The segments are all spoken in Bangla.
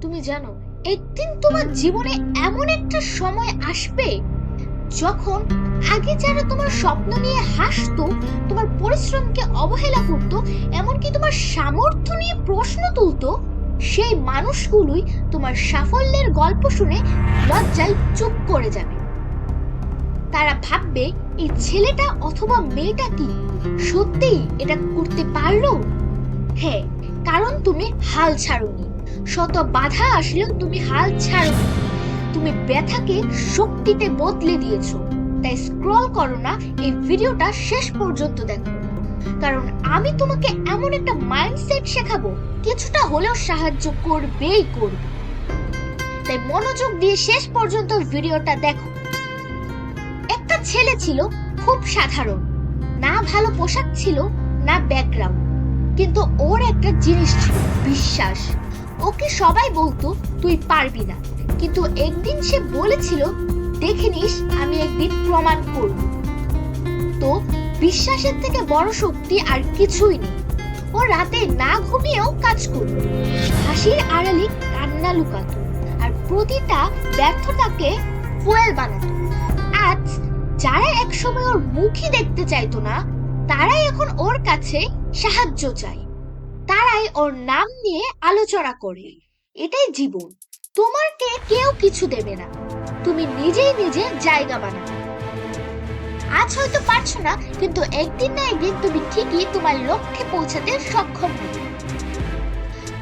তুমি জানো, একদিন তোমার জীবনে এমন একটা সময় আসবে যখন আগে যারা তোমার স্বপ্ন নিয়ে হাসতো, তোমার পরিশ্রমকে অবহেলা করত, এমনকি তোমার সামর্থ্য নিয়ে প্রশ্ন তুলতো, সেই মানুষগুলোই তোমার সাফল্যের গল্প শুনে লজ্জায় চুপ করে যাবে। তারা ভাববে, এই ছেলেটা অথবা মেয়েটা কি? সত্যিই এটা করতে পারল? হ্যাঁ কারণ তুমি হাল ছাড়োনি। শত বাধা আসলেও তুমি হাল ছাড়োনি। তুমি ব্যথাকে শক্তিতে বদলে দিয়েছ। তাই স্ক্রল করো না, এই ভিডিওটা শেষ পর্যন্ত দেখো। কারণ আমি তোমাকে এমন একটা মাইন্ডসেট শেখাবো, কিছুটা হলেও সাহায্য করবেই করবে। তাই মনোযোগ দিয়ে শেষ পর্যন্ত ভিডিওটা দেখো। একটা ছেলে ছিল খুব সাধারণ। না ভালো পোশাক ছিল, না ব্যাকগ্রাউন্ড কিন্তু ওর একটা জিনিস ছিল, বিশ্বাস। ওকে সবাই বলতো, তুই পারবি না। কিন্তু একদিন সে বলেছিল, দেখে নিস, আমি একদিন প্রমাণ করব। তো বিশ্বাসের থেকে বড় শক্তি আর কিছুই নেই। ও রাতে না ঘুমিয়েও কাজ করত। হাসির আড়ালে কান্না লুকাতো আর প্রতিটা ব্যর্থতাকে ফুয়েল বানাতো। আজ যারা একসময় ওর মুখই দেখতে চাইতো না তারাই এখন ওর কাছে সাহায্য চায়। তারাই ওর নাম নিয়ে আলোচনা করে। এটাই জীবন। তোমাকে কেউ কিছু দেবে না। তুমি নিজেই নিজে জায়গা বানাবে। আজ হয়তো পারছ না, কিন্তু একদিন না একদিন তুমি ঠিকই তোমার লক্ষ্যে পৌঁছাতে সক্ষম হবে।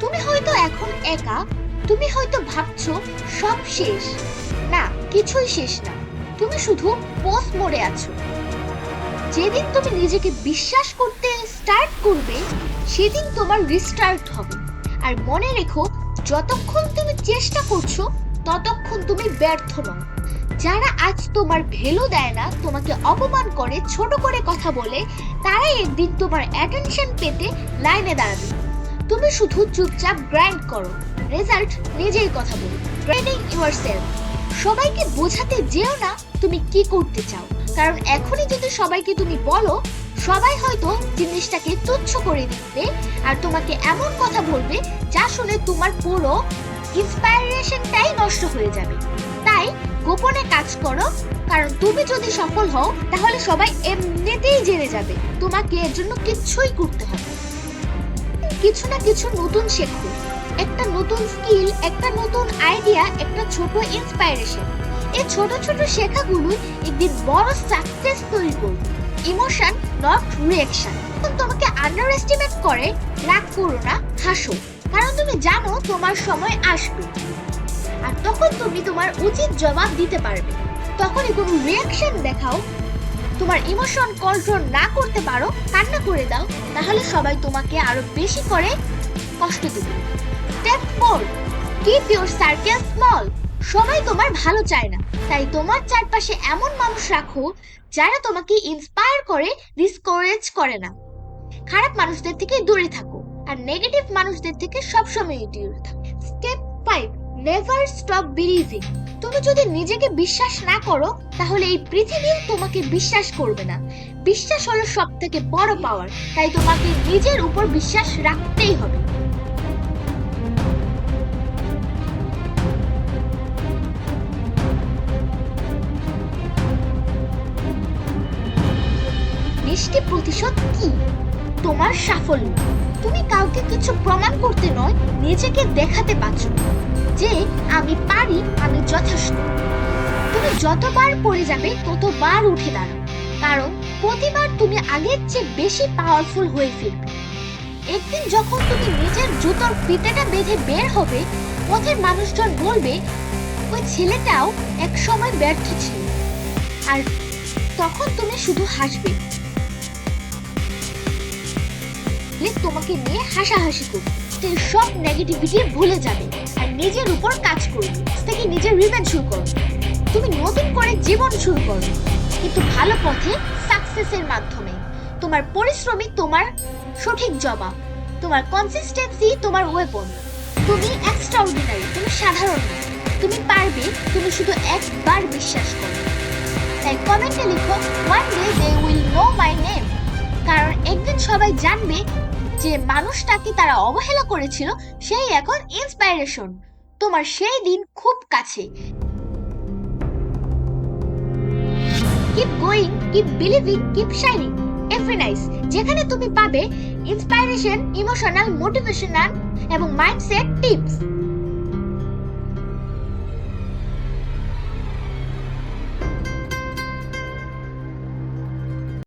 তুমি হয়তো এখন একা, তুমি হয়তো ভাবছ সব শেষ। না, কিছুই শেষ না। তুমি শুধু পোস্ট মোড়ে আছো। যেদিন তুমি নিজেকে বিশ্বাস করতে স্টার্ট করবে, সেদিন তোমার রিস্টার্ট হবে। আর মনে রেখো, যতক্ষণ তুমি চেষ্টা করছ, ততক্ষণ তুমি ব্যর্থ নও। যারা আজ তোমার ভ্যালু দেয় না, তোমাকে অপমান করে, ছোট করে কথা বলে, তারাই একদিন তোমার অ্যাটেনশন পেতে লাইনে দাঁড়াবে। তুমি শুধু চুপচাপ গ্রাইন্ড করো। রেজাল্ট নিজেই কথা বলো। ট্রেনিং ইউর সেলফ সবাইকে বোঝাতে যেও না তুমি কি করতে চাও। কারণ এখনই যদি সবাইকে তুমি বলো, সবাই হয়তো জিনিসটাকে তুচ্ছ করে দিবে আর তোমাকে এমন কথা বলবে যা শুনে তোমার পুরো ইন্সপায়ারেশনটাই নষ্ট হয়ে যাবে। তাই গোপনে কাজ করো, কারণ তুমি যদি সফল হও, তাহলে সবাই এমনিতেই জেনে যাবে, তোমাকে এর জন্য কিচ্ছুই করতে হবে কিছু না কিছু নতুন শেখো, একটা নতুন স্কিল একটা নতুন আইডিয়া একটা ছোট ইন্সপায়ারেশন এই ছোট ছোট শেখাগুলো একদিন বড় সাকসেস তৈরি করবে। ইমোশন নট রিঅ্যাকশন তোমাকে আন্ডার এস্টিমেট করে, রাগ করো না, হাসো। কারণ তুমি জানো তোমার সময় আসবে। আর তখন তুমি তোমার উচিত জবাব দিতে পারবে। তখনই কোনো রিয়াকশন দেখাও। তোমার ইমোশন কন্ট্রোল না করতে পারো, কান্না করে দাও। তাহলে সবাই তোমাকে আরও বেশি করে কষ্ট দেবে। Step four keep your circle small সবাই তোমার ভালো চায় না। তাই তোমার চারপাশে এমন মানুষ রাখো, যারা তোমাকে ইন্সপায়ার করে ডিসকোরেজ করে না। খারাপ মানুষদের থেকে দূরে থাকো আর নেগেটিভ মানুষদের থেকে সবসময় দূরে থাকো। Step five never stop believing তুমি যদি নিজেকে বিশ্বাস না করো, তাহলে এই পৃথিবীও তোমাকে বিশ্বাস করবে না। বিশ্বাস হলো সব থেকে বড় পাওয়ার তাই তোমাকে নিজের উপর বিশ্বাস রাখতেই হবে। মিষ্টি প্রতিশোধ কি? তোমার সাফল্য। তুমি কাউকে কিছু প্রমাণ করতে নয়, নিজেকে দেখাতে পারছ। যে আমি পারি, আমি যথেষ্ট। তুমি যতবার পড়ে যাবে, ততবার উঠে দাঁড়াও। কারণ প্রতিবার তুমি আগের চেয়ে বেশি পাওয়ারফুল হয়ে ফিরবে। একদিন যখন তুমি নিজের জুতোর ফিতেটা বেঁধে বের হবে পথের মানুষজন বলবে, ওই ছেলেটাও এক সময় ব্যর্থ ছিল। আর তখন তুমি শুধু হাসবে। প্লিজ তোমাকে নিয়ে হাসাহাসি করবে। তো সব নেগেটিভিটি ভুলে যাবে আর নিজের উপর কাজ করবে। থেকে নিজের রিভেঞ্জ শুরু করো তুমি নতুন করে জীবন শুরু করো কিন্তু ভালো পথে সাকসেসের মাধ্যমে। তোমার পরিশ্রমী তোমার সঠিক জবাব। তোমার কনসিস্টেন্সি তোমার ওয়েপন তুমি এক্সট্রাঅর্ডিনারি তুমি সাধারণ। তুমি পারবে, তুমি শুধু একবার বিশ্বাস করো তাই কমেন্টে লিখো one day they will know my name কারণ একদিন সবাই জানবে যে মানুষটাকে তারা অবহেলা করেছিল, সেই এখন ইন্সপাইরেশন তোমার সেই দিন খুব কাছে। Keep going keep believing keep shining every nice যেখানে তুমি পাবে ইন্সপাইরেশন ইমোশনাল মোটিভেশনাল এবং মাইন্ডসেট টিপস